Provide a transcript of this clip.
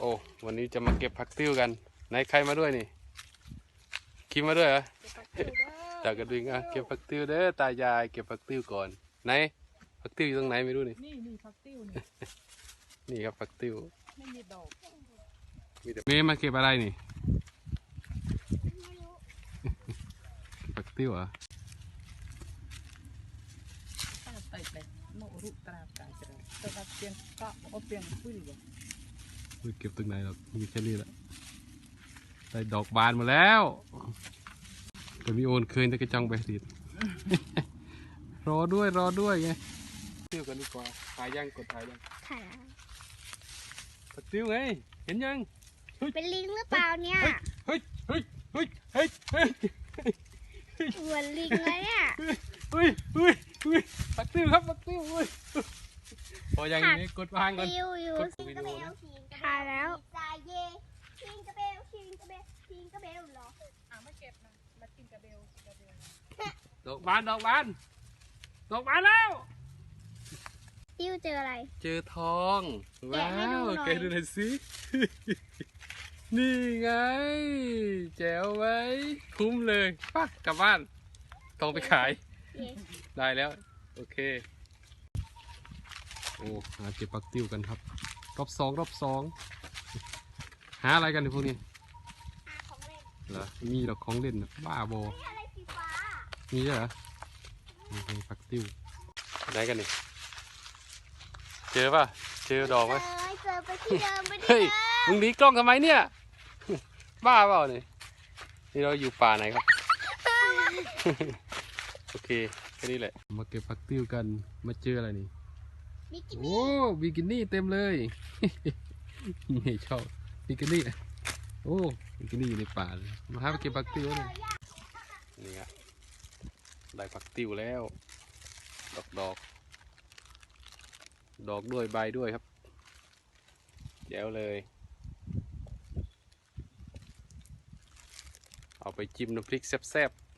โอ้ วันนี้จะมาเก็บผักติ้วกัน ไหนใครมาด้วยนี่ คิมมาด้วยเหรอจากกระดิ่งอะเก็บผักติ้วเด้อตายายเก็บผักติ้วก่อน ไหนผักติ้วอยู่ตรงไหนไม่รู้นี่ นี่นี่ฟักติ้วนี่ นี่ครับผักติ้ว ไม่มีดอกมีแต่เมย์มาเก็บอะไรนี่เก็บผักติ้วเหรอะตาไต่แต่โนรุตราตายจะแต่ว่าเปลี่ ไม่เก็บตรงไหนหรอกมีแค่นี้แหละได้ดอกบานมาแล้วแต่มีโอนคืนแต่กระจังไปดิดรอด้วยรอด้วยไงติ้วกันดีกว่าถ่ายยังกดถ่ายยังค่ะผักติ้วไงเห็นยังเป็นลิงหรือเปล่าเนี่ยเฮ้ยเฮ้ยเฮ้ยเฮ้ยเฮ้ยเหมือนลิงเลยเนี่ยเฮ้ยเฮ้ยเฮ้ยปักติ้วครับปักติ้วเฮ้ยพ อยังนี้กดวางก่อนติวอยู่กดวิดีโอนะ ถ่ายแล้วซาเยชิงกระเบลชิงกระเบลชิงกระเบลเหรออ่ามาเก็บนะมากินกระเบลกระเบลดอกบานดอกบานดอกบานแล้วติวเจออะไร เจอทองแกะว้าให้ดูวหน่อย แกะดูหน่อยสิ นี่ไง แจ๋วไว้ คุ้มเลยไป่ะกลับบ้านทองไปขายได้แล้ว โอเค โอ้หาเก็บปักติ้วกันครับ รอบสองรอบสองหาอะไรกันในพวกนี้ของเล่นเหรอมีดอกของเล่นน่ะบ้าบอนี่อะไรสีฟ้ามีด้วยเหรอนี่เป็นปักติ้วไหนกันนี่เจอป่ะเจอดอกไหมเอ้ยเจอไปที่เดิมไปที่เฮ้ยเดิมมึงหนีกล้องทำไมเนี่ย บ้าเปล่าเนี่ยนี่เราอยู่ป่าไหนครับ โอเคแค่นี้แหละ มาเก็บผักติ้วกันมาเจออะไรนี่ บิกินี่โอ้บิกินี่เต็มเลยนี่ชอบบิกินี่โอ้บิกินี่อยู่ในป่าเลยมาหาไปเก็บผักติ้วเลยนี่ครับได้ผักติ้วแล้ว ดอกดอก ดอกด้วยใบด้วยครับแจ๋วเลย เอาไปจิ้มน้ำพริกแซ่บๆ